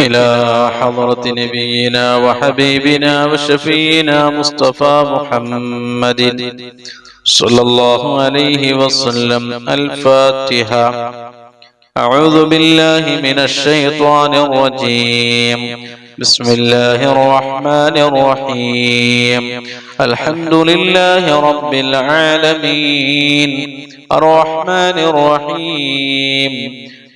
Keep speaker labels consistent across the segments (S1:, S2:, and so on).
S1: إلى حضرة نبينا وحبيبنا وشفينا مصطفى محمد صلى الله عليه وسلم الفاتحة أعوذ بالله من الشيطان الرجيم بسم الله الرحمن الرحيم الحمد لله رب العالمين الرحمن الرحيم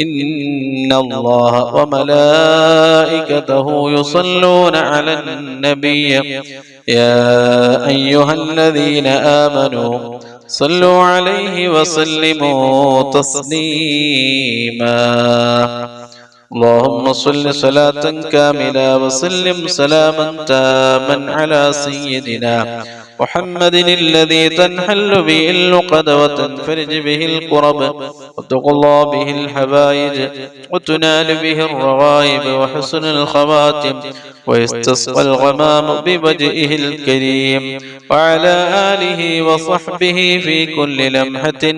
S1: إن الله وملائكته يصلون على النبي يا أيها الذين آمنوا صلوا عليه وسلموا تسليما اللهم صل صلاة كاملة وسلم سلاما تاما على سيدنا محمد الذي تنحل به اللقد وتنفرج به القرب. وتقضى به الحبائج. وتنال به الرغائب وحسن الخواتم. ويستسقى الغمام بوجهه الكريم. وعلى آله وصحبه في كل لمحة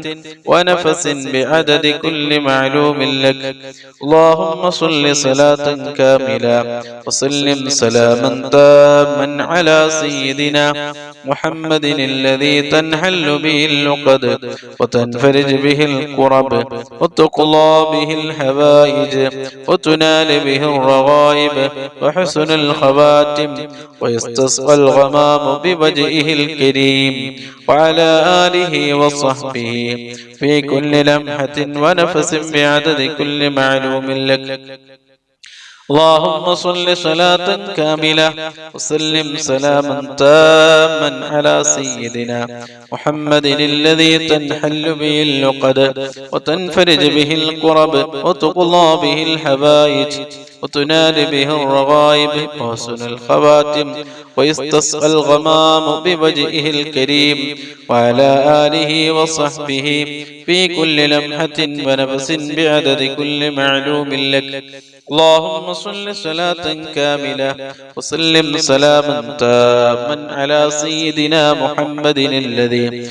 S1: ونفس بعدد كل معلوم لك. اللهم صل صلاة كاملة وسلم سلاما تاما على سيدنا محمد الذي تنحل به اللقد وتنفرج به الكرب وتقضى به الحوائج وتنال به الرغائب وحسن الخواتم ويستسقى الغمام بوجهه الكريم وعلى آله وصحبه في كل لمحة ونفس بعدد كل معلوم لك. اللهم صل صلاة كاملة وسلم سلاما تاما على سيدنا محمد الذي تنحل به اللقد وتنفرج به الكرب وتقضى به الحبائج وتنال به الرغائب وحسن الخواتم ويستسقى الغمام بوجهه الكريم وعلى آله وصحبه في كل لمحة ونفس بعدد كل معلوم لك اللهم صل صلاة كاملة وسلم سلاما تاما على سيدنا محمد الذي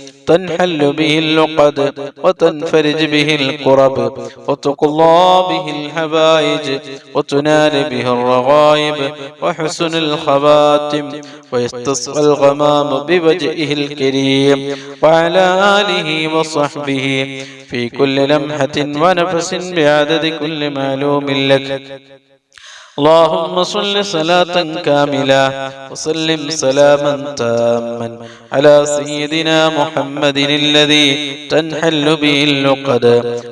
S1: تنحل به اللقد وتنفرج به الكرب وتقضى به الحبائج وتنال به الرغائب وحسن الخواتم ويستسقى الغمام بوجهه الكريم وعلى آله وصحبه في كل لمحة ونفس بعدد كل معلوم لك. اللهم صل صلاة كاملة وسلم سلاما تاما على سيدنا محمد الذي تنحل به اللقد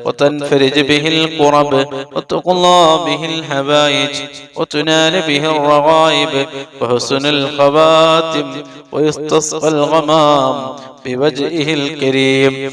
S1: وتنفرج به القرب وتقضى به الحبائج وتنال به الرغائب وحسن الخواتم ويستصقى الغمام بوجهه الكريم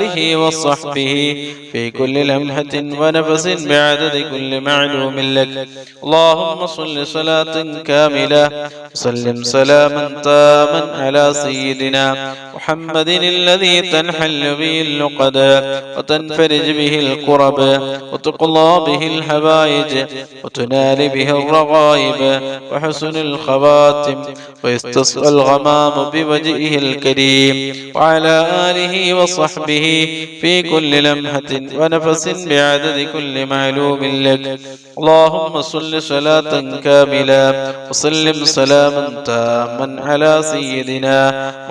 S1: آله وصحبه في كل لمحة ونفس بعدد كل معلوم لك. اللهم صل صلاة كاملة وسلم سلاما تاما على سيدنا محمد الذي تنحل به اللقد وتنفرج به الكرب وتقضى به الحبائج وتنال به الرغائب وحسن الخواتم ويستسقى الغمام بوجهه الكريم وعلى آله وصحبه في كل لمحة ونفس بعدد كل معلوم لك. اللهم صل صلاة كاملة وسلم سلاما تاما على سيدنا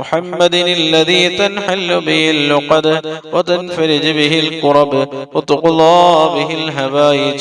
S1: محمد الذي تنحل به اللقد وتنفرج به الكرب وتقضى به الهبائج.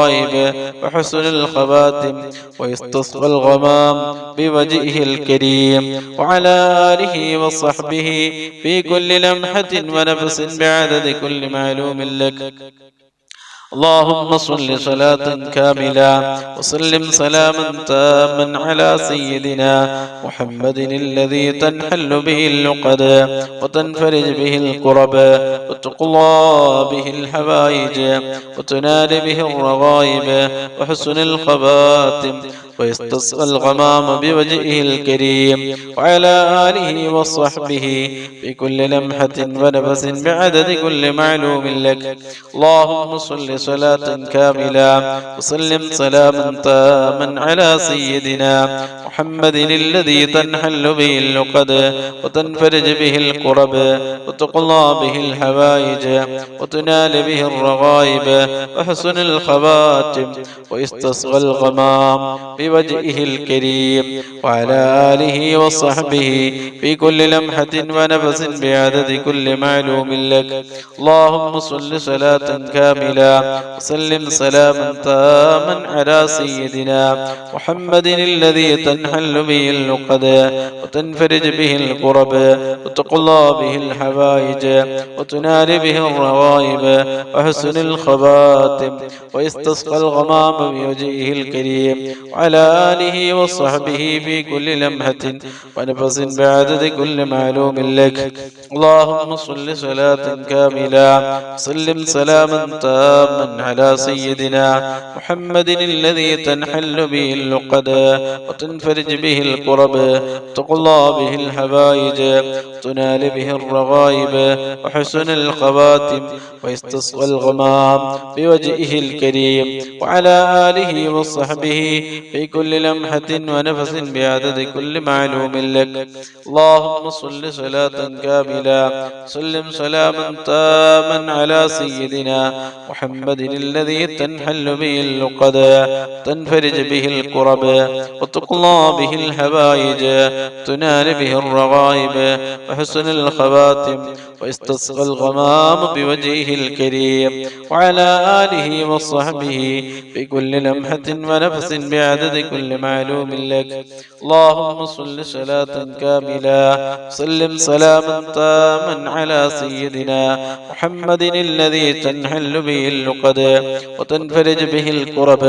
S1: وحسن الخواتم ويستصغى الغمام بوجهه الكريم وعلى آله وصحبه في كل لمحة ونفس بعدد كل معلوم لك. اللهم صل صلاة كاملة وسلم سلاما تاما على سيدنا محمد الذي تنحل به اللقد وتنفرج به الكرب وتقضى به الحوائج وتنال به الرغائب وحسن الخواتم ويستصغى الغمام بوجهه الكريم وعلى آله وصحبه في كل لمحة ونفس بعدد كل معلوم لك. اللهم صل صلاة كاملة وسلم سلاما تاما على سيدنا محمد الذي تنحل به اللقد وتنفرج به الكرب وتقضى به الحوائج وتنال به الرغائب وحسن الخواتم ويستصغى الغمام بوجهه الكريم وعلى آله وصحبه في كل لمحة ونفس بعدد كل معلوم لك. اللهم صل صلاة كاملة وسلم سلاما تاما على سيدنا محمد الذي تنحل به اللقد وتنفرج به الكرب وتقضى به الحوائج وتنال به الروائب وحسن الخواتم ويستسقى الغمام بوجهه الكريم وعلى آله وصحبه في كل لمحة ونفس بعدد كل معلوم لك. اللهم صل صلاة كاملة وسلم سلاما تاما على سيدنا محمد الذي تنحل به اللقد وتنفرج به الكرب تقضى به الحبائج تنال به الرغائب وحسن الخواتم ويستصغى الغمام بوجهه الكريم وعلى آله وصحبه في كل لمحة ونفس بعدد كل معلوم لك. اللهم صل صلاة كاملة. سلم سلاما تاما على سيدنا محمد الذي تنحل به اللقد تنفرج به الكرب وتقضى به الحبائج تنال به الرغائب وحسن الخواتم ويستصغى الغمام بوجهه الكريم وعلى آله وصحبه في كل لمحة ونفس بعدد كل معلوم لك. اللهم صل صلاة كاملة. سلم سلاما تاما على سيدنا محمد الذي تنحل به اللقد وتنفرج به الكرب.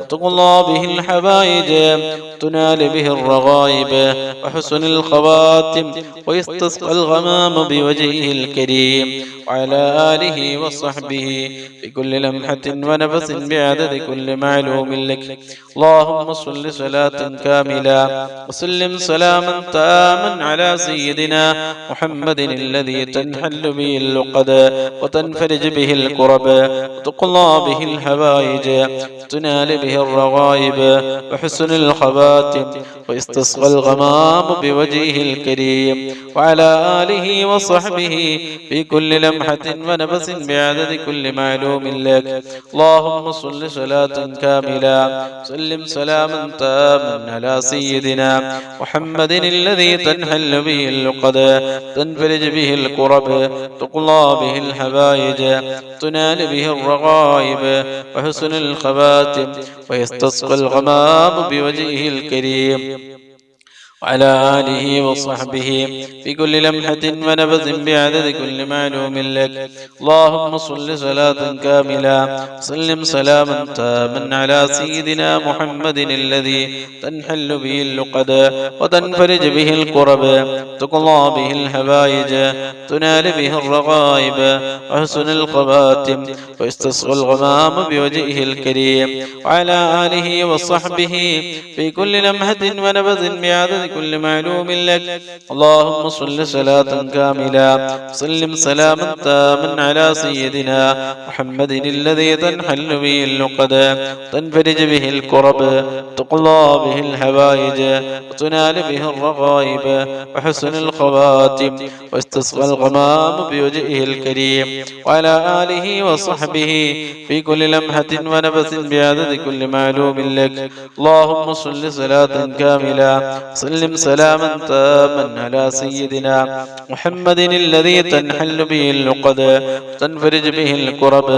S1: وتقضى به الحبائج. تنال به الرغائب. وحسن الخواتم. ويستسقى الغمام بوجهه الكريم. وعلى آله وصحبه بكل لمحة ونفس بعدد كل معلوم لك. اللهم صل صلاة كاملة وسلم سلاما تاما على سيدنا محمد الذي تنحل به اللقد وتنفرج به الكرب تقضى به الحوائج تنال به الرغائب وحسن الخواتم ويستسقى الغمام بوجهه الكريم وعلى آله وصحبه في كل لمحة ونفس بعدد كل معلوم لك اللهم صل صلاة كاملة سلم سلاما تاما على سيدنا محمد الذي تنحل به اللقد تنفرج به الكرب تقضى به الحبائج تنال به الرغائب وحسن الخواتم ويستسقى الغمام بوجهه الكريم وعلى آله وصحبه في كل لمحة ونفس بعدد كل معلوم لك. اللهم صل صلاة كاملة. سلم سلاما تاما على سيدنا محمد الذي تنحل به اللقد وتنفرج به الكرب تقضى به الهوائج تنال به الرغائب. وحسن الخواتم ويستسقى الغمام بوجهه الكريم. وعلى آله وصحبه في كل لمحة ونفس بعدد كل معلوم لك. اللهم صل صلاة كاملة. سلم سلاما تاما على سيدنا محمد الذي تنحل به اللقد. تنفرج به الكرب. تقضى به الحوائج وتنال به الرغائب. وحسن الخواتم. واستسقى الغمام بوجهه الكريم. وعلى آله وصحبه في كل لمحة ونفس بعدد كل معلوم لك. اللهم صل صلاة كاملة. سلم سلاما تاما على سيدنا محمد الذي تنحل به اللقد تنفرج به الكرب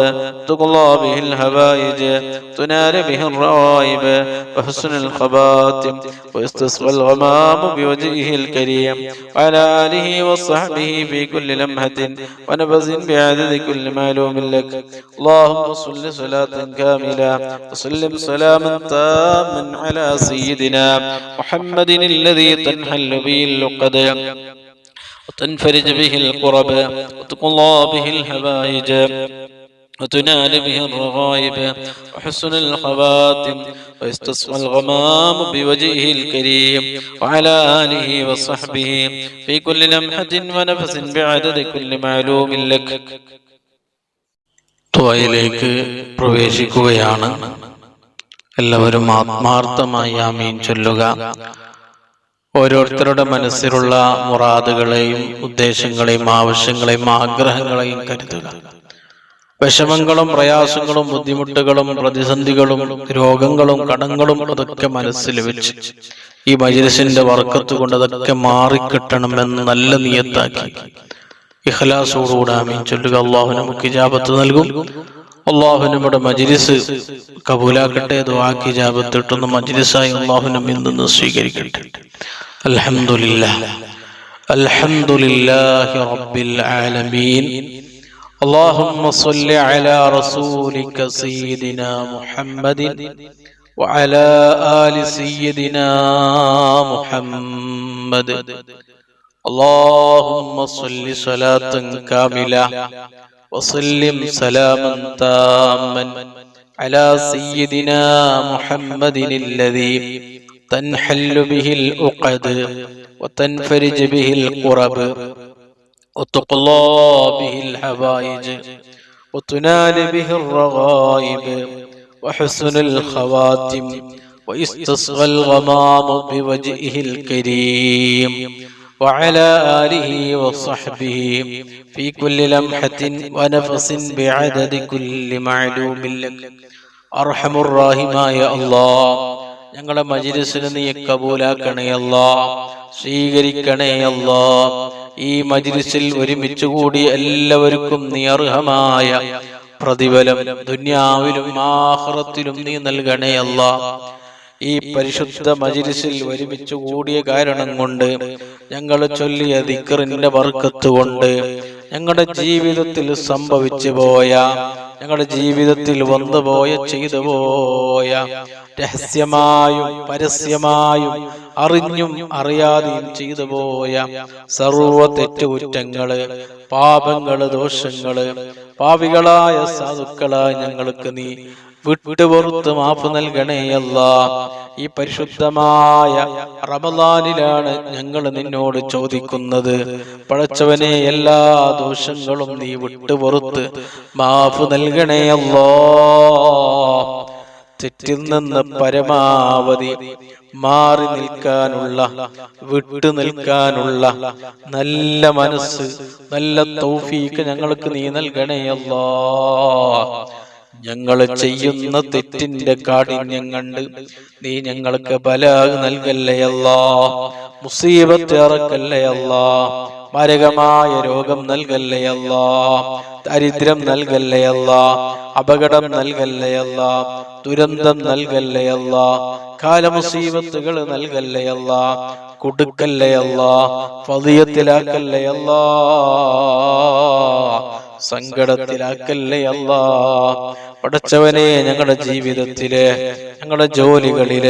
S1: تقضى به الهوائج تنال به الروائب وحسن الخباتم ويستسقى الغمام بوجهه الكريم وعلى آله وصحبه في كل لمحة ونفس بعدد كل معلوم لك. اللهم صل صلاة كاملة وسلم سلاما تاما على سيدنا محمد الذي تنحل به اللقد وتنفرج به القرب وتقضى به الحبائج وتنال به الرغائب وحسن الخواتم ويستسقى الغمام بوجهه الكريم وعلى آله وصحبه في كل لمحة ونفس بعدد كل معلوم لك
S2: ത്വയിലേക്ക് പ്രവേശിക്കുകയാണ് എല്ലാവരും ആത്മാർത്ഥമായി ആമീൻ ചൊല്ലുക ഓരോരുത്തരുടെ മനസ്സിലുള്ള മുറാദുകളെയും ഉദ്ദേശങ്ങളെയും ആവശ്യങ്ങളെയും ആഗ്രഹങ്ങളെയും കരുതുക. വിഷമങ്ങളും പ്രയാസങ്ങളും ബുദ്ധിമുട്ടുകളും പ്രതിസന്ധികളും രോഗങ്ങളും കടങ്ങളും അതൊക്കെ മനസ്സിൽ വെച്ച് ഈ മജിലിസിന്റെ വർക്കത്ത് കൊണ്ട് അതൊക്കെ മാറിക്കിട്ടണമെന്ന് നല്ല നിയത്താക്കി. ഇഖ്ലാസോടുകൂടെ ആമീൻ. ചൊല്ലുക അള്ളാഹു നമുക്ക് ഇജാബത്ത് നൽകും. അള്ളാഹു നമ്മുടെ മജിലിസ് കബൂലാക്കട്ടെ ദുആക്ക് ഇജാബത്ത് കിട്ടുന്ന മജിലിസായി അള്ളാഹു നമ്മിൽ നിന്ന് സ്വീകരിക്കട്ടെ അൽഹംദുലില്ലാഹ് അൽഹംദുലില്ലാഹി റബ്ബിൽ ആലമീൻ اللهم صل على رسولك سيدنا محمد وعلى آل سيدنا محمد اللهم صل صلاة كاملة وسلم سلاما تاما على سيدنا محمد الذي تنحل به العقد وتنفرج به القرب وتقلى به الحوائج وتنال به الرغائب وحسن الخواتم ويستصغى الغمام بوجهه الكريم وعلى آله وصحبه في كل لمحة ونفس بعدد كل معلوم. لك أرحم الراحماء يا الله. ഞങ്ങളുടെ മജിലിസിന് നീ കബൂലാക്കണേ അല്ലാ. സ്വീകരിക്കണേ അല്ലാ. ഈ മജിലിസിൽ ഒരുമിച്ചുകൂടി എല്ലാവർക്കും നീ അർഹമായ പ്രതിഫലം ദുന്യാവിലും ആഹ്റത്തിലും നീ നൽകണേ അല്ലാ. ഈ പരിശുദ്ധ മജിലിസിൽ ഒരുമിച്ച് കൂടിയ കാരണം കൊണ്ട് ഞങ്ങൾ ചൊല്ലിയ ദിക്കറിന്റെ വർക്കത്ത് കൊണ്ട് ഞങ്ങളുടെ ജീവിതത്തിൽ സംഭവിച്ചു പോയ ഞങ്ങളുടെ ജീവിതത്തിൽ വന്നു പോയ ചെയ്തു പോയ രഹസ്യമായും പരസ്യമായും അറിഞ്ഞും അറിയാതെയും ചെയ്തു പോയ സർവ തെറ്റുകുറ്റങ്ങൾ പാപങ്ങൾ ദോഷങ്ങൾ പാവികളായ സാധുക്കളായ ഞങ്ങൾക്ക് നീ വിട്ടുപുറത്ത് മാപ്പ് നൽകണേ അല്ല. ഈ പരിശുദ്ധമായ റമദാനിലാണ് ഞങ്ങൾ നിന്നോട് ചോദിക്കുന്നത്. പഴച്ചവനെ എല്ലാ ദോഷങ്ങളും നീ വിട്ടുപുറത്ത് മാപ്പ് നൽകണേ അല്ലോ. തെറ്റിൽ നിന്ന് പരമാവധി മാറി നിൽക്കാനുള്ള വിട്ടു നിൽക്കാനുള്ള നല്ല മനസ്സ് നല്ല തൗഫീക്ക് ഞങ്ങൾക്ക് നീ നൽകണേ അല്ലാ. ഞങ്ങൾ ചെയ്യുന്ന തെറ്റിന്റെ കാഠിന്യം കണ്ട് നീ ഞങ്ങൾക്ക് ബല നൽകല്ലേ അല്ലാ? മുസീബത്ത് ഇറക്കല്ലേ അല്ലാ? മാരകമായ രോഗം നൽകല്ലയല്ല ദരിദ്രം നൽകല്ലയല്ല അപകടം നൽകല്ലയല്ല ദുരന്തം നൽകല്ലയല്ല കാലമുസീബത്തുകൾ നൽകല്ലയല്ല കൊടുക്കല്ലയല്ല കൊടുക്കല്ലേ അല്ലാ? പടച്ചവനെ ഞങ്ങളുടെ ജീവിതത്തിലെ ഞങ്ങളുടെ ജോലികളിൽ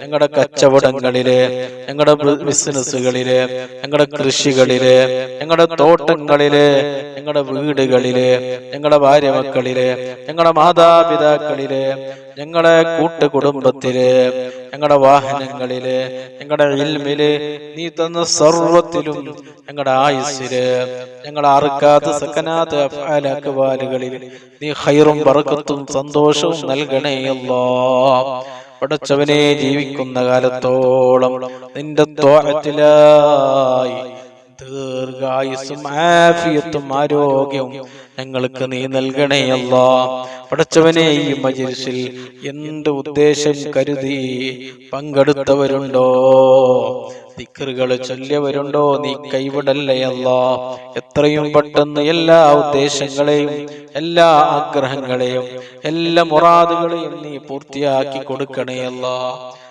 S2: ഞങ്ങളുടെ കച്ചവടങ്ങളിൽ ഞങ്ങളുടെ ബിസിനസ്സുകളിൽ ഞങ്ങളുടെ കൃഷികളിൽ ഞങ്ങളുടെ തോട്ടങ്ങളിൽ ഞങ്ങളുടെ വീടുകളിൽ ഞങ്ങളുടെ ഭാര്യ മക്കളിൽ ഞങ്ങളുടെ മാതാപിതാക്കളിൽ ഞങ്ങളുടെ കൂട്ടുകുടുംബത്തിൽ ഞങ്ങളുടെ വാഹനങ്ങളിൽ ഞങ്ങളുടെ ഇൽമിൽ നീ തന്ന സർവത്തിലും ഞങ്ങളുടെ ആയുസ്സിൽ ഞങ്ങളെ അറുക്കാത്ത സക്കനാത്ത അഫാലക്കുവാലുകളിൽ നീ ഹൈറും ബറക്കത്തും സന്തോഷവും നൽകണേ അല്ലാ. പടച്ചവനെ ജീവിക്കുന്ന കാലത്തോളം നിന്റെ തോഴത്തിലായി ദീർഘായുസും ആഫിയത്തും ആരോഗ്യവും ഞങ്ങൾക്ക് നീ നൽകണേ അല്ലാ. പടച്ചവനെ ഈ മജിൽസിൽ എന്ത് ഉദ്ദേശം കരുതി പങ്കെടുത്തവരുണ്ടോ? ദിക്കറുകൾ ചൊല്ലിയവരുണ്ടോ? നീ കൈവിടല്ലയല്ല എത്രയും പെട്ടെന്ന് എല്ലാ ഉദ്ദേശങ്ങളെയും എല്ലാ ആഗ്രഹങ്ങളെയും എല്ലാ മുറാദുകളെയും നീ പൂർത്തിയാക്കി കൊടുക്കണേ അല്ലാ.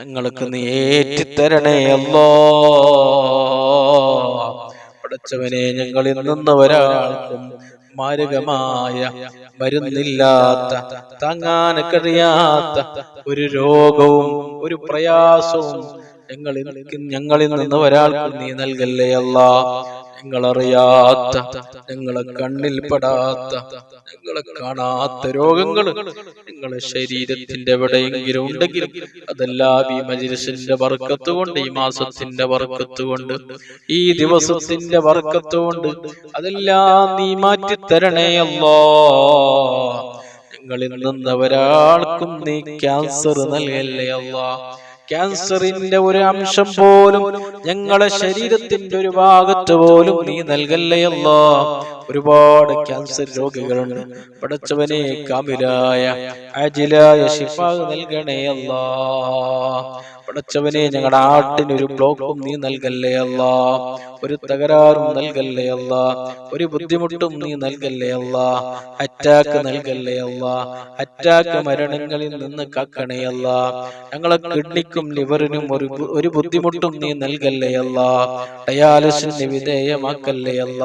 S2: ഞങ്ങൾക്ക് നീ ഏറ്റിത്തരണേ അല്ലോ പടച്ചവനെ ഞങ്ങളിൽ നിന്ന് ഒരാൾക്കും മാരകമായ മരുന്നില്ലാത്ത താങ്ങാൻ കഴിയാത്ത ഒരു രോഗവും ഒരു പ്രയാസവും ഞങ്ങളിൽ ഞങ്ങളിൽ നിന്ന് ഒരാൾക്കും നീ നൽകല്ലേ അല്ലാ ഞങ്ങളറിയാത്ത ഞങ്ങളെ കണ്ണിൽ പെടാത്ത ഞങ്ങളെ കാണാത്ത രോഗങ്ങൾ നിങ്ങളെ ശരീരത്തിന്റെ എവിടെയെങ്കിലും ഉണ്ടെങ്കിൽ അതെല്ലാം ഈ മജിലിസിന്റെ വർക്കത്ത് കൊണ്ട് ഈ മാസത്തിന്റെ വർക്കത്ത് കൊണ്ട് ഈ ദിവസത്തിന്റെ വർക്കത്ത് കൊണ്ട് അതെല്ലാം നീ മാറ്റി തരണേ അല്ലോ. ഞങ്ങളിൽ നിന്ന് ഒരാൾക്കും നീ ക്യാൻസർ നൽകല്ലേ അല്ലാ. ക്യാൻസറിന്റെ ഒരു അംശം പോലും ഞങ്ങളെ ശരീരത്തിന്റെ ഒരു ഭാഗത്ത് പോലും നീ നൽകല്ലയല്ലോ ഒരുപാട് ക്യാൻസർ രോഗികളുണ്ട് പടച്ചവനെ കാമിലായ അജിലായ ശിഫ നൽകണേ അല്ലാ? പടച്ചവനെ ഞങ്ങളുടെ ആട്ടിന് ഒരു ബ്ലോക്കും നീ നൽകല്ലേ അല്ല? ഒരു തകരാറും നൽകല്ലേ അല്ല? ഒരു ബുദ്ധിമുട്ടും നീ നൽകല്ലേ അല്ല? അറ്റാക്ക് നൽകല്ലേ അല്ല? അറ്റാക്ക് മരണങ്ങളിൽ നിന്ന് കാക്കണേ അല്ല? ഞങ്ങളെ കിഡ്നിക്കും ലിവറിനും ഒരു ഒരു ബുദ്ധിമുട്ടും നീ നൽകല്ലേ അല്ല? ഡയാലിസിന് വിധേയമാക്കല്ലേ അല്ല?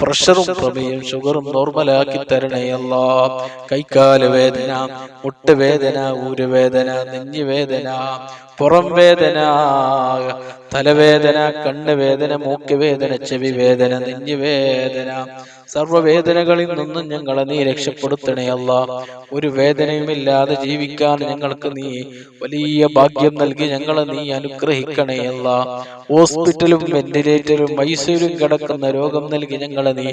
S2: പ്രഷറും പ്രമേയും ഷുഗറും നോർമലാക്കി തരണയല്ല കൈക്കാൽ വേദന മുട്ടുവേദന ഊരുവേദന നെഞ്ഞുവേദന പുറം വേദന തലവേദന കണ്ണുവേദന മൂക്ക് വേദന ചെവി വേദന നെഞ്ഞു വേദന സർവവേദനകളിൽ നിന്നും ഞങ്ങളെ നീ രക്ഷപ്പെടുത്തണേ അല്ല. ഒരു വേദനയുമില്ലാതെ ജീവിക്കാൻ ഞങ്ങൾക്ക് നീ വലിയ ഭാഗ്യം നൽകി ഞങ്ങളെ നീ അനുഗ്രഹിക്കണേ അല്ല. ഹോസ്പിറ്റലും വെന്റിലേറ്ററും ഐസിയിലും കിടക്കുന്ന രോഗം നൽകി ഞങ്ങളെ നീ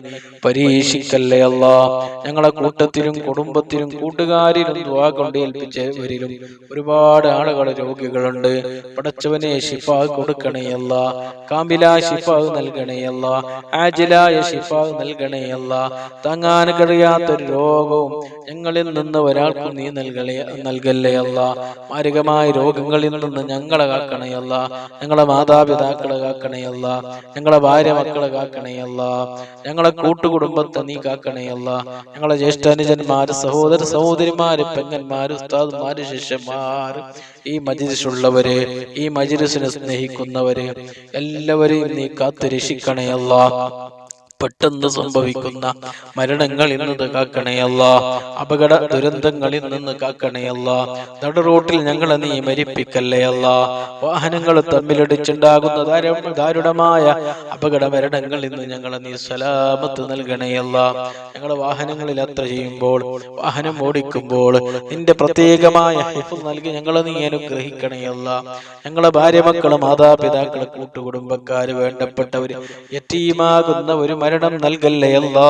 S2: പരീക്ഷിക്കല്ലേ അല്ല. ഞങ്ങളെ കൂട്ടത്തിലും കുടുംബത്തിലും കൂട്ടുകാരിലും ദ്വാ കൊണ്ട് ഏൽപ്പിച്ചവരിലും ഒരുപാട് ആളുകൾ രോഗികളുണ്ട്. പടച്ചവനെ ഷിഫ കൊടുക്കണേയല്ല കാമ്പില ഷിഫ നൽകണേ അല്ല. ആജിലായ ഷിഫ നൽകണേ അല്ല താങ്ങാൻ കഴിയാത്തൊരു രോഗവും ഞങ്ങളിൽ നിന്ന് ഒരാൾക്കും നീ നൽകലേ നൽകല്ലേ അല്ല മാരകമായ രോഗങ്ങളിൽ നിന്ന് ഞങ്ങളെ കാക്കണേ അല്ല ഞങ്ങളെ മാതാപിതാക്കളെ കാക്കണേ അല്ല ഞങ്ങളെ ഭാര്യ മക്കളെ കാക്കണേ അല്ല ഞങ്ങളെ കൂട്ടുകുടുംബത്തെ നീ കാക്കണേ അല്ല ഞങ്ങളെ ജ്യേഷ്ഠാനുജന്മാര് സഹോദര സഹോദരിമാര് പെങ്ങന്മാര് ഉസ്താദ്മാര് ശിഷ്യന്മാര് ഈ മജിരിസുള്ളവര് ഈ മജിരിസിനെ സ്നേഹിക്കുന്നവര് എല്ലാവരെയും നീ കാത്തു രക്ഷിക്കണേ അല്ല പെട്ടെന്ന് സംഭവിക്കുന്ന മരണങ്ങളിൽ നിന്ന് കാക്കണയല്ല അപകട ദുരന്തങ്ങളിൽ നിന്ന് കാക്കണയല്ല നട റോട്ടിൽ ഞങ്ങളെ നീ മരിപ്പിക്കല്ലേയല്ല വാഹനങ്ങൾ തമ്മിലടിച്ചുണ്ടാകുന്ന ദാരു- ദാരുണമായ അപകട മരണങ്ങളിൽ നിന്ന് ഞങ്ങളെ നീ സലാമത്ത് നൽകണയല്ല ഞങ്ങൾ വാഹനങ്ങളിൽ യാത്ര ചെയ്യുമ്പോൾ വാഹനം ഓടിക്കുമ്പോൾ നിന്റെ പ്രത്യേകമായ ഹിഫ് നൽകി ഞങ്ങളെ നീ അനുഗ്രഹിക്കണയല്ല ഞങ്ങളെ ഭാര്യ മക്കൾ മാതാപിതാക്കൾ കൂട്ടുകുടുംബക്കാര് വേണ്ടപ്പെട്ടവര് യറ്റീമാകുന്ന ഒരു മരണം നൽകല്ലേ അല്ലാ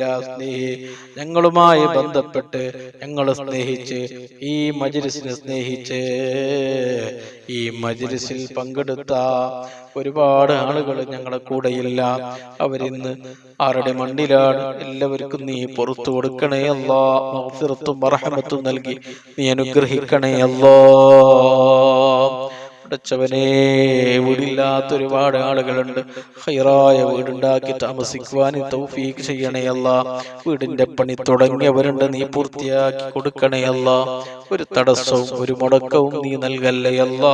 S2: സ്നേഹി ഞങ്ങളുമായി ബന്ധപ്പെട്ട് ഞങ്ങളെ സ്നേഹിച്ച് ഈ മജിലിസിനെ സ്നേഹിച്ച് ഈ മജിലിസിൽ പങ്കെടുത്ത ഒരുപാട് ആളുകൾ ഞങ്ങളെ കൂടെയില്ല. അവരിന്ന് ആരുടെ മണ്ണിലാണ് എല്ലാവർക്കും നീ പുറത്തു കൊടുക്കണേ അല്ലാ മഗ്ഫിറത്തും മറഹമത്തും നൽകി നീ അനുഗ്രഹിക്കണേ അല്ലാ പടച്ചവനെ വീടില്ലാത്ത ഒരുപാട് ആളുകളുണ്ട്. ഹൈറായ വീടുണ്ടാക്കി താമസിക്കുവാൻ തൗഫീക്ക് ചെയ്യണേ വീടിന്റെ പണി തുടങ്ങിയവരുണ്ട് നീ പൂർത്തിയാക്കി കൊടുക്കണേ അല്ല. ഒരു തടസ്സവും ഒരു മുടക്കവും നീ നൽകല്ലേ അല്ലാ.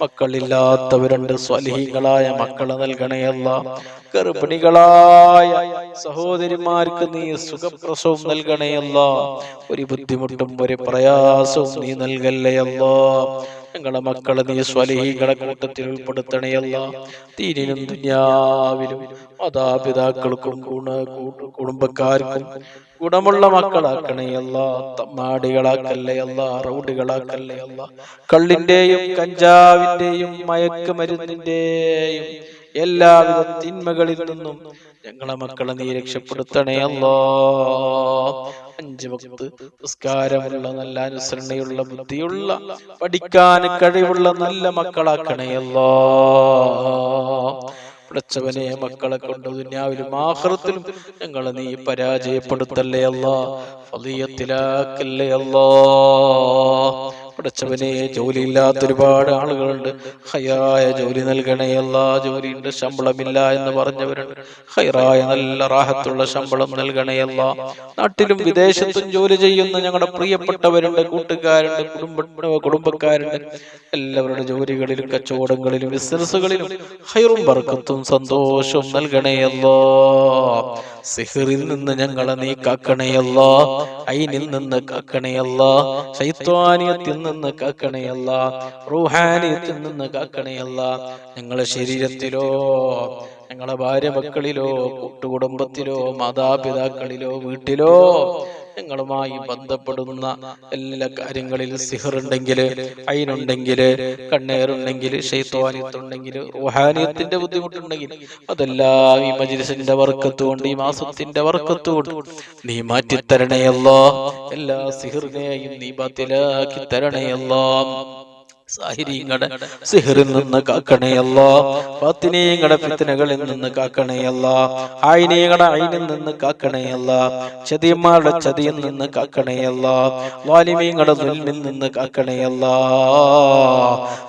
S2: മക്കളില്ലാത്തവരുണ്ട്. സ്വലഹികളായ മക്കളെ നൽകണയല്ല ഗർഭിണികളായ സഹോദരിമാർക്ക് നീ സുഖപ്രസവം നൽകണയല്ല ഒരു ബുദ്ധിമുട്ടും ഒരു പ്രയാസവും നീ നൽകല്ലയല്ല ഞങ്ങളെ മക്കളെ നീ സ്വലഹികളെ കൂട്ടത്തിൽ ഉൾപ്പെടുത്തണയല്ല തീരിനും ദുന്യാവിലും മാതാപിതാക്കൾക്കും ഗുണ മക്കളാക്കണേ അല്ല. ഗുണമുള്ള അല്ല. റൗഡികളാക്കല്ലേ അല്ല. കള്ളിന്റെയും കഞ്ചാവിന്റെയും മയക്കുമരുന്നിന്റെയും എല്ലാവിധ തിന്മകളിൽ നിന്നും ഞങ്ങളെ മക്കളെ നീ രക്ഷപ്പെടുത്തണേ അല്ലോ. അഞ്ചു വക്ത് നിസ്കാരമുള്ള നല്ല അനുസരണയുള്ള ബുദ്ധിയുള്ള പഠിക്കാൻ കഴിവുള്ള നല്ല മക്കളാക്കണേ അല്ലോ. പിടച്ചവനെ മക്കളെ കൊണ്ട് ദുന്യാവിലും ആഹ്റത്തിലും ഞങ്ങളെ നീ പരാജയപ്പെടുത്തല്ലേ അല്ലാ? ഫളിയത്തിലാക്കല്ലേ അല്ലാ? പിടച്ചവനെ ജോലിയില്ലാത്ത ഒരുപാട് ആളുകളുണ്ട്. ഹയായ ജോലി നൽകണേ എല്ലാ ജോലിയുണ്ട് ശമ്പളമില്ല എന്ന് പറഞ്ഞവരുണ്ട് ഹൈറായ നല്ല റാഹത്തുള്ള ശമ്പളം നൽകണേ എല്ലാ നാട്ടിലും വിദേശത്തും ജോലി ചെയ്യുന്ന ഞങ്ങളുടെ പ്രിയപ്പെട്ടവരുണ്ട് കൂട്ടുകാരുണ്ട് കുടുംബ കുടുംബക്കാരുണ്ട് എല്ലാവരുടെ ജോലികളിലും കച്ചവടങ്ങളിലും ബിസിനസ്സുകളിലും ഹൈറും ബർക്കത്തും സന്തോഷവും നൽകണേയല്ലോ സിഹറിൽ നിന്ന് ഞങ്ങളെ നീ കാക്കണേയല്ല ഐനിൽ നിന്ന് കാക്കണേയല്ല ശൈത്വാനിയത്തിൽ നിന്ന് കാക്കണേയല്ല. റൂഹാനിയത്തിൽ നിന്ന് കാക്കണയല്ല. ഞങ്ങളെ ശരീരത്തിലോ ഞങ്ങളെ ഭാര്യ മക്കളിലോ കൂട്ടുകുടുംബത്തിലോ മാതാപിതാക്കളിലോ വീട്ടിലോ ഞങ്ങളുമായി ബന്ധപ്പെടുന്ന എല്ലാ കാര്യങ്ങളിലും സിഹറുണ്ടെങ്കിൽ അയിനുണ്ടെങ്കിൽ കണ്ണേറുണ്ടെങ്കിൽ ഷെയ്ത്വാനിയത്തുണ്ടെങ്കിൽ റുഹാനിയത്തിന്റെ ബുദ്ധിമുട്ടുണ്ടെങ്കിൽ അതെല്ലാം ഈ മജിലിസിന്റെ വർക്കത്ത് കൊണ്ട് ഈ മാസത്തിന്റെ വർക്കത്ത് കൊണ്ട് നീ മാറ്റിത്തരണയല്ലോ. എല്ലാ സിഹറിനെയും നീ ബാത്തിലാക്കി തരണയല്ലോ. സാഹിരീങ്ങളുടെ സിഹറിൽ നിന്ന് കാക്കണയല്ല. പത്തിനീങ്ങളുടെ ഫിത്തനകളിൽ നിന്ന് കാക്കണയല്ല. ആയിനീങ്ങളുടെ അയിനിൽ നിന്ന് കാക്കണയല്ല. ചതിയന്മാരുടെ ചതിയിൽ നിന്ന് കാക്കണയല്ല. വാലിമീങ്ങളുടെ ദുൽമിൽ നിന്ന് കാക്കണയല്ല.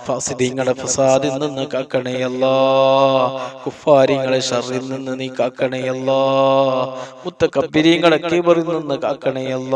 S2: ഫാസിദീങ്ങളുടെ ഫസാദിൽ നിന്ന് കാക്കണയല്ല. കുഫാരിങ്ങളെ ഷറിൽ നിന്ന് നീ കാക്കണയല്ല. മുത്തക്കബിരീങ്ങളെ കീബറിൽ നിന്ന് കാക്കണയല്ല.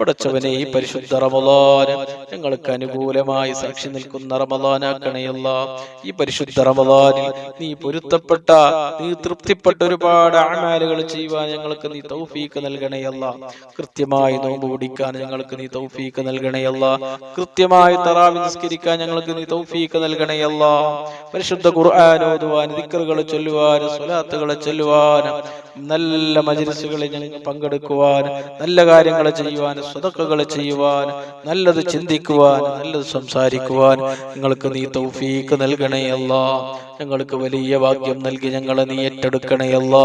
S2: പടച്ചവനെ ഈ പരിശുദ്ധ റമളാൻ ഞങ്ങൾക്ക് അനുകൂലമായി സാക്ഷി നിൽക്കുന്ന റമദാനാക്കണയല്ല. ഈ പരിശുദ്ധ റമദാനിൽ നീ പൊരുത്തപ്പെട്ട നീ തൃപ്തിപ്പെട്ട ഒരുപാട് അമാലുകൾ ചെയ്യുവാൻ ഞങ്ങൾക്ക് നീ തൗഫീക്ക് നൽകണയല്ല. കൃത്യമായി നോമ്പ് പിടിക്കാൻ ഞങ്ങൾക്ക് നീ തൗഫീക്ക് നൽകണയല്ല. കൃത്യമായി തറാവി നിസ്കരിക്കാൻ ഞങ്ങൾക്ക് നീ തൗഫീക്ക് നൽകണയല്ല. പരിശുദ്ധ ഖുർആൻ ഓതുവാൻ ദിക്കറുകൾ ചൊല്ലുവാൻ സ്വലാത്തുകളെ ചൊല്ലുവാൻ നല്ല മജിലിസുകളിൽ ഞങ്ങൾ പങ്കെടുക്കുവാൻ നല്ല കാര്യങ്ങൾ ചെയ്യുവാൻ സ്വതക്കകൾ ചെയ്യുവാൻ നല്ലത് ചിന്തിക്കുവാൻ നല്ലത് സംസാരിക്കുവാൻ നിങ്ങൾക്ക് നീ തൗഫീക്ക് നൽകണയല്ല ഞങ്ങൾക്ക് വലിയ ഭാഗ്യം നൽകി ഞങ്ങളെ നീ ഏറ്റെടുക്കണയല്ല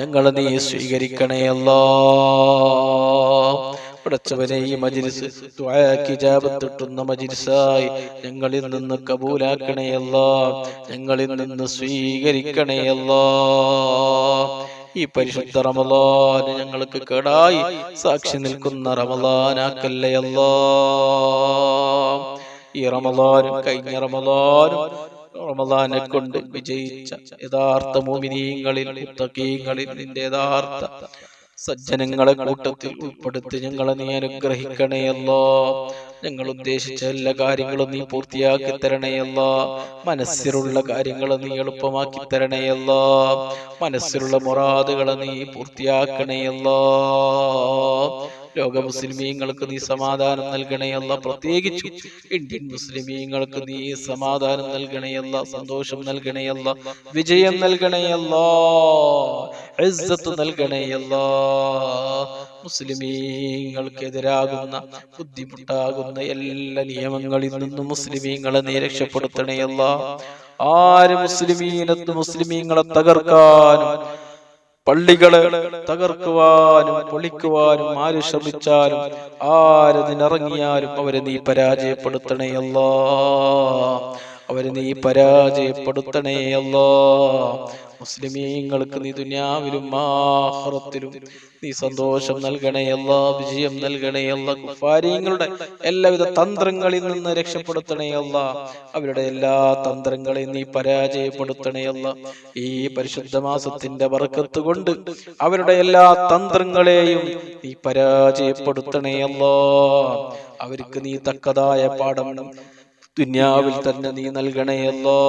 S2: ഞങ്ങളെ നീ സ്വീകരിക്കണയല്ല പടച്ചവനെ ഈ മജിരിസ് കിജാബത്തിട്ടുന്ന മജിരിസായി ഞങ്ങളിൽ നിന്ന് കബൂലാക്കണയല്ല ഞങ്ങളിൽ നിന്ന് സ്വീകരിക്കണയല്ല ഈ പരിശുദ്ധ റമദാന് ഞങ്ങൾക്ക് കേടായി. സാക്ഷി നിൽക്കുന്ന റമദാനാക്കല്ലയല്ലോ ഈ റമദാനും കഴിഞ്ഞ റമദാനും റമദാനെ കൊണ്ട് വിജയിച്ച യഥാർത്ഥ മോമിനീങ്ങളിൽ മുത്തക്കീങ്ങളിൽ നിന്റെ യഥാർത്ഥ സജ്ജനങ്ങളെ കൂട്ടത്തിൽ ഉൾപ്പെടുത്തി ഞങ്ങളെ നീ അനുഗ്രഹിക്കണേയല്ലോ. ഞങ്ങൾ ഉദ്ദേശിച്ച എല്ലാ കാര്യങ്ങളും നീ പൂർത്തിയാക്കി തരണേയല്ലോ. മനസ്സിലുള്ള കാര്യങ്ങൾ നീ എളുപ്പമാക്കി തരണേയല്ലോ. മനസ്സിലുള്ള മുറാദുകളെ നീ പൂർത്തിയാക്കണേയല്ലോ. ലോക മുസ്ലിമീങ്ങൾക്ക് നീ സമാധാനം നൽകണേയല്ല പ്രത്യേകിച്ചു ഇന്ത്യൻ മുസ്ലിമീങ്ങൾക്ക് നീ സമാധാനം നൽകണേയല്ല സന്തോഷം നൽകണേയല്ല വിജയം നൽകണേയല്ല ഇസ്സത്ത് നൽകണേയല്ല മുസ്ലിമീങ്ങൾക്കെതിരാകുന്ന ബുദ്ധിമുട്ടാകുന്ന എല്ലാ നിയമങ്ങളിൽ നിന്നും മുസ്ലിമീങ്ങളെ നീ രക്ഷപ്പെടുത്തണേയല്ല ആര് മുസ്ലിമീനത്ത് മുസ്ലിമീങ്ങളെ തകർക്കാനും പള്ളികളെ തകർക്കുവാനും പൊളിക്കുവാനും ആര് ശ്രമിച്ചാലും ആരതിനിറങ്ങിയാലും അവരെ നീ പരാജയപ്പെടുത്തണേയല്ലോ അവരെ നീ പരാജയപ്പെടുത്തണേ പരാജയപ്പെടുത്തണേയല്ലോ മുസ്ലിമീങ്ങൾക്ക് നീ ദുനിയാവിലും ആഹ്റത്തിലും നീ സന്തോഷം നൽകണേയല്ല വിജയം നൽകണേയല്ല കുഫാരിങ്ങളുടെ എല്ലാവിധ തന്ത്രങ്ങളിൽ നിന്ന് രക്ഷപ്പെടുത്തണേയല്ല അവരുടെ എല്ലാ തന്ത്രങ്ങളെയും നീ പരാജയപ്പെടുത്തണേയല്ല ഈ പരിശുദ്ധ മാസത്തിന്റെ വറക്കത്ത് കൊണ്ട് അവരുടെ എല്ലാ തന്ത്രങ്ങളെയും നീ പരാജയപ്പെടുത്തണേയല്ലോ അവർക്ക് നീ തക്കതായ പാഠം ദുന്യാവിൽ തന്നെ നീ നൽകണയല്ലോ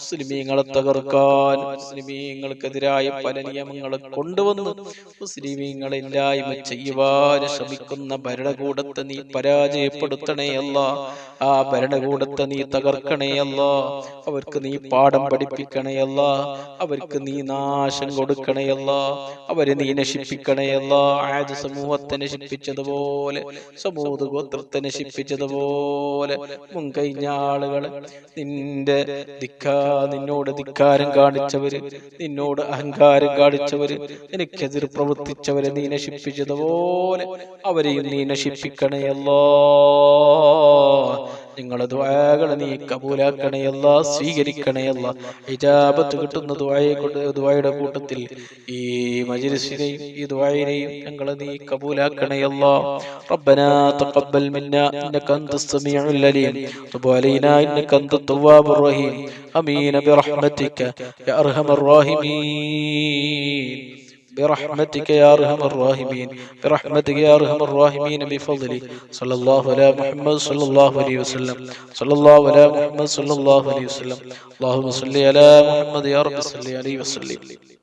S2: മുസ്ലിമീങ്ങളെ തകർക്കാൻ മുസ്ലിമീങ്ങൾക്കെതിരായ പല നിയമങ്ങളെ കൊണ്ടുവന്ന്. മുസ്ലിമീങ്ങളെ ഇല്ലായ്മ ചെയ്യുവാൻ ശ്രമിക്കുന്ന ഭരണകൂടത്തെ നീ പരാജയപ്പെടുത്തണേയല്ല ആ ഭരണകൂടത്തെ നീ തകർക്കണേയല്ല അവർക്ക് നീ പാഠം പഠിപ്പിക്കണേയല്ല അവർക്ക് നീ നാശം കൊടുക്കണേയല്ല അവരെ നീ നശിപ്പിക്കണേയല്ല ആദ്യ സമൂഹത്തെ നശിപ്പിച്ചതുപോലെ സമൂഹ ഗോത്രത്തെ നശിപ്പിച്ചതുപോലെ മുൻകഴിഞ്ഞ ആളുകളെ നിന്റെ ധിക്കാ നിന്നോട് ധിക്കാരം കാണിച്ചവര് നിന്നോട് അഹങ്കാരം കാണിച്ചവര് എനിക്കെതിർ പ്രവർത്തിച്ചവരെ നീ നശിപ്പിച്ചതുപോലെ അവരെയും നീ നശിപ്പിക്കണേയല്ലോ നിങ്ങളെ ദ്വാകളെ നീ കബൂലാക്കണയല്ല സ്വീകരിക്കണയല്ല ഇജാബത്ത് കിട്ടുന്ന ദ്വായെ കൊണ്ട് ദ്വായുടെ കൂട്ടത്തിൽ ഈ മജിലിസിനെയും ഈ ദ്വായിനെയും ഞങ്ങളെ നീ കബൂലാക്കണയല്ല ربنا تقبل منا انك انت السميع العليم تب علينا انك انت التواب الرحيم أمين برحمتك يا أرحم الراحمين. برحمتك يا أرحم الراحمين. برحمتك يا أرحم الراحمين بفضلك صلى الله على محمد صلى الله عليه وسلم. صلى الله على محمد صلى الله عليه وسلم. اللهم صل على محمد يا رب صل عليه وسلم.